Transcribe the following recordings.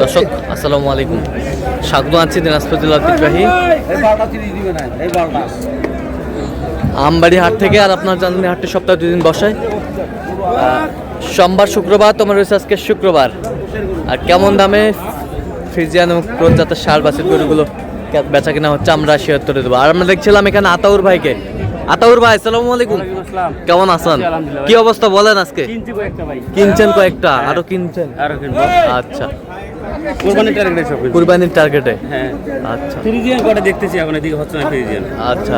দর্শক, আসসালামু আলাইকুম। স্বাগত আছি দিনাজপুর জেলার আমবাড়ি হাট থেকে আর আপনার জানেন হাটটি সপ্তাহে দুই দিন বসায়। সোমবার, শুক্রবার, তোমার রয়েছে আজকে শুক্রবার। আর কেমন দামে ফ্রিজিয়ান এবং ক্রোন জাতের সার বাসের গরুগুলো বেচা কিনা হচ্ছে আমরা শেয়ার করে দেবো। আর আমরা দেখছিলাম এখানে আতাউর ভাইকে। আতাউর ভাই আসসালামু আলাইকুম। কেমন আছেন? কি অবস্থা বলেন আজকে? কিনছেন কয়েকটা? আরও কিনছেন? আচ্ছা। কোরবানির টার্গেটে সব কুরবানির টার্গেটে হ্যাঁ। আচ্ছা। ফ্রিজিয়ান কটা দেখতেছি এখন এদিকে হচ্ছে না ফ্রিজিয়ান। আচ্ছা।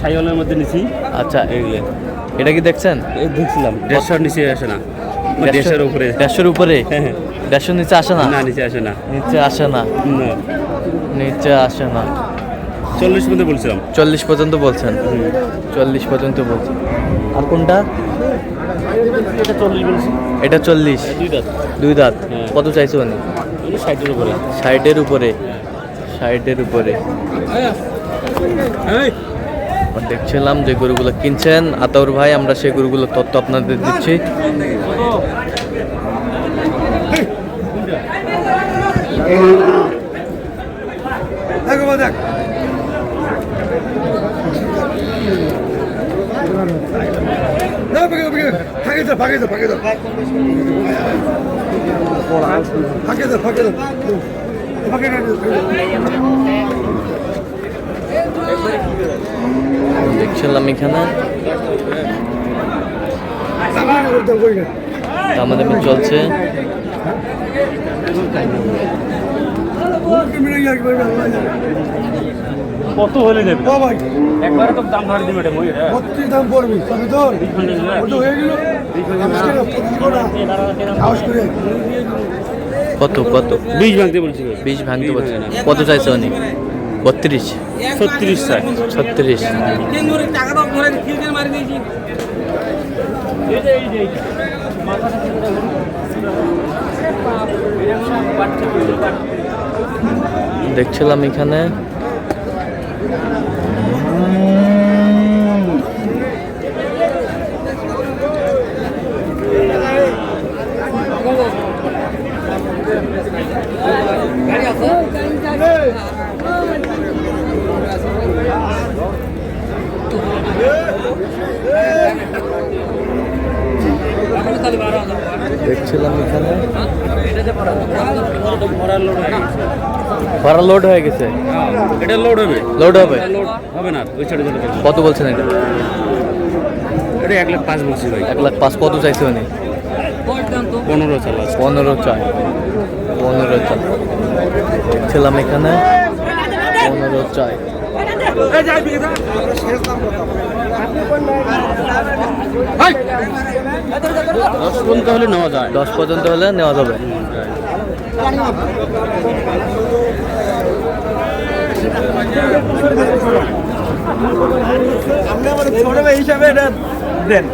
সাইওয়ালের মধ্যে নিছি। আচ্ছা এইগুলো এটা কি দেখছেন? এই দেখছিলাম। দেড়শোর নিচে আসে না। দেড়শোর উপরে। দেড়শোর উপরে? হ্যাঁ, হ্যাঁ। দেড়শোর নিচে আসে না? না নিচে আসে না। নিচে আসে না? না। নিচে আসে না। চল্লিশ মধ্যে বলছিলাম। চল্লিশ পর্যন্ত বলছেন। চল্লিশ পর্যন্ত বলছেন। আর কোনটা? এটা চল্লিশ বলছি। এটা চল্লিশ। দুই দাঁত। দুই দাঁত। হ্যাঁ। কত চাইছো উনি? ষাটের উপরে। ষাটের উপরে। ষাটের উপরে। দেখছিলাম যে গরুগুলো কিনছেন। আতাউর ভাই আমরা সেই গরুগুলোর তথ্য আপনাদের দিচ্ছি। ফাঁকে দাও ফাঁকে দাও ফাঁকে দাও ফাঁকে দাও ফাঁকে দাও। ফাঁকে দেখছিলাম এখানে। আমাদের চলছে। কত হলে যাবে? ও ভাই। একবারে তো দাম ধরে দিবে এটা মই এটা। দাম পড়বি তবে তোর ওটা হয়ে গেল? কত? কত বিশ ভাঙতে বলছি। বিষ ভাঙতে পারছে কত চাইছে উনি? বত্রিশ। ছত্রিশ ষাট ছত্রিশ। দেখছিলাম এখানে। দেখছিলাম এখানে। ভরা লোড হয়ে গেছে। এটা লোড হবে। লোড হবে? হবে না ওই ছোট ছোট কত বলছেন এটা? এটা এক লাখ পাঁচ বলছি ভাই। এক লাখ পাঁচ কত চাইছে উনি? পনেরো চালাস পনেরো চায় পনেরো চায় দেখছিলাম এখানে। পনেরো চায় দশ পর্যন্ত হলে নেওয়া যায়। দশ পর্যন্ত হলে নেওয়া যাবে। আপনি আমাদের ছোট ভাই হিসাবে এটা দেন।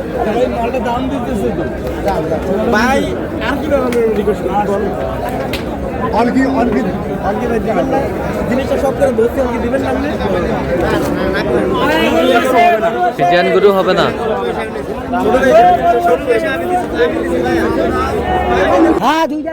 ভাই আর কি অলকি অলকি অলকি ভাই না জিনিসটা সব করে ধরতে দিবেন না ফিজিয়ান গরু হবে না। হ্যাঁ দুইটা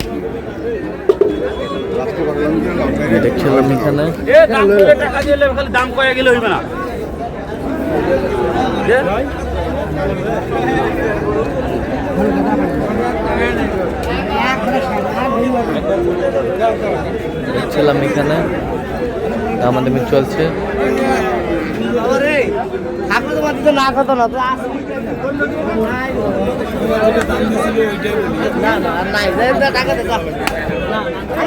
দেখছিলাম এখানে এ দাম করে টাকা দিলে খালি দাম কয়ে গেলে হইবে না দেখছিলাম এখানে আমাদের চলছে আপনি তো মাত্র না না না না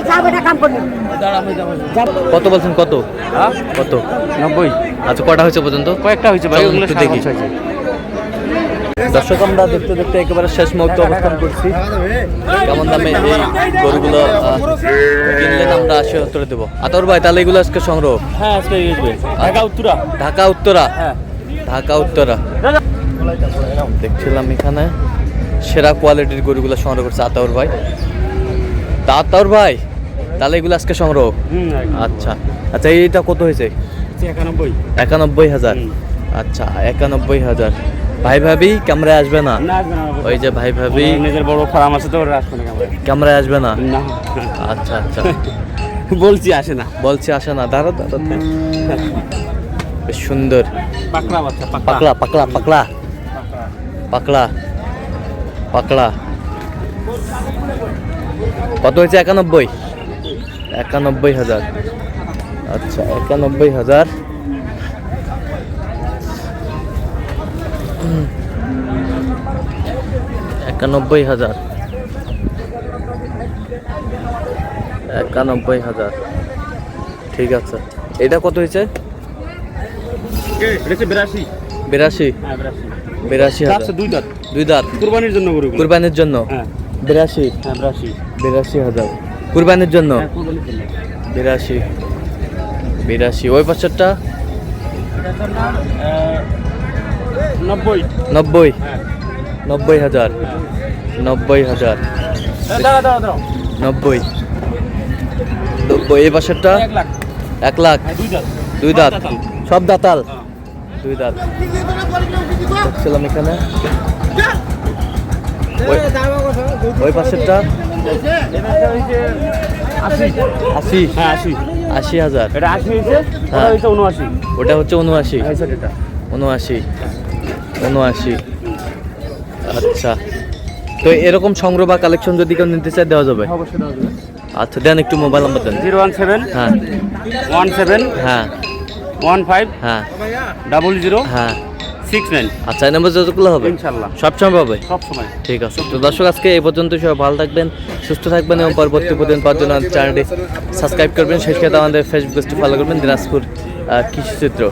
কত বলছেন কত? কত? নব্বই। আচ্ছা কটা হয়েছে পর্যন্ত? কয়েকটা হয়েছে ভাই ওগুলো একটু দেখি। হয়েছে। দর্শক আমরা দেখতে দেখতে একেবারে শেষ মুহূর্তে অবস্থান করছি। কেমন দামে এই গরুগুলো আহ, কিনলেন আমরা আশি সত্তরে দেবো? আতর ভাই তাহলে এগুলো আজকে সংগ্রহ? হ্যাঁ আজকে আসবে। ঢাকা উত্তরা। ঢাকা উত্তরা? হ্যাঁ। ঢাকা উত্তরা। দেখছিলাম এখানে সেরা কোয়ালিটির গরুগুলো সংগ্রহ করছে আতাউর ভাই। তা আতাউর ভাই তাহলে এগুলো আজকে সংগ্রহ? আচ্ছা। আচ্ছা এইটা কত হয়েছে? একানব্বই। একানব্বই হাজার। আচ্ছা একানব্বই হাজার। ভাই ভাবি ক্যামেরায় আসবে না? ওই যে ভাই ভাবি। নিজের বড় ফার্ম আছে তো আসবে না ক্যামেরায়। আসবে না? আচ্ছা আচ্ছা। বলছি আসে না। বলছি আসে না। দাঁড়া দাঁড়া বেশ সুন্দর। পাকড়া পাকলা পাকলা পাকলা পাকলা পাকলা কত হয়েছে? একানব্বই? একানব্বই হাজার। আচ্ছা একানব্বই হাজার। একানব্বই হাজার। একানব্বই হাজার। ঠিক আছে। এটা কত হয়েছে? বিরাশি। বিরাশি। হ্যাঁ বিরাশি। দুই দাঁত। দুই দাঁত। কুরবানির জন্য কুরবানির জন্য? হ্যাঁ। হ্যাঁ বিরাশি। বিরাশি হাজার। কুরবানির জন্য? হ্যাঁ কুরবানির জন্য। বিরাশি। বিরাশি। ওই আহ, নব্বই। নব্বই? হ্যাঁ। নব্বই হাজার। নব্বই হাজার। নব্বই। নব্বই। এই বছরটা? এক লাখ। হ্যাঁ দুই দাঁত। সব দাতাল। হ্যাঁ। দুই দাঁত। দেখছিলাম এখানে। ওই- ওই পাশেরটা? আশি। হ্যাঁ আশি। আশি হাজার। এটা আশি হয়েছে? হ্যাঁ। হয়েছে উনআশি। ওটা হচ্ছে উনআশি। এটা। উনআশি। উনআশি। আচ্ছা। তো এরকম সংগ্রহ বা কালেকশন যদি কেউ নিতে চায় দেওয়া যাবে? দেওয়া যাবে। আচ্ছা দেন একটু মোবাইল নাম্বার দেন। জিরো ওয়ান সেভেন হ্যাঁ। ওয়ান সেভেন হ্যাঁ। ওয়ান ফাইভ হ্যাঁ। ডাবল জিরো হ্যাঁ। সিক্স নাইন আচ্ছা এই নাম্বার যতগুলো হবে? ইনশাল্লাহ। সবসময় হবে? সব সময়। ঠিক আছে। তো দর্শক আজকে এই পর্যন্ত সবাই ভালো থাকবেন সুস্থ থাকবেন এবং পরবর্তী প্রতিদিন পাওয়ার জন্য চ্যানেলটি সাবস্ক্রাইব করবেন। শেষ ক্ষেত্রে আমাদের ফেসবুক পেজটি ফলো করবেন দিনাজপুর কৃষি কৃষিচিত্র।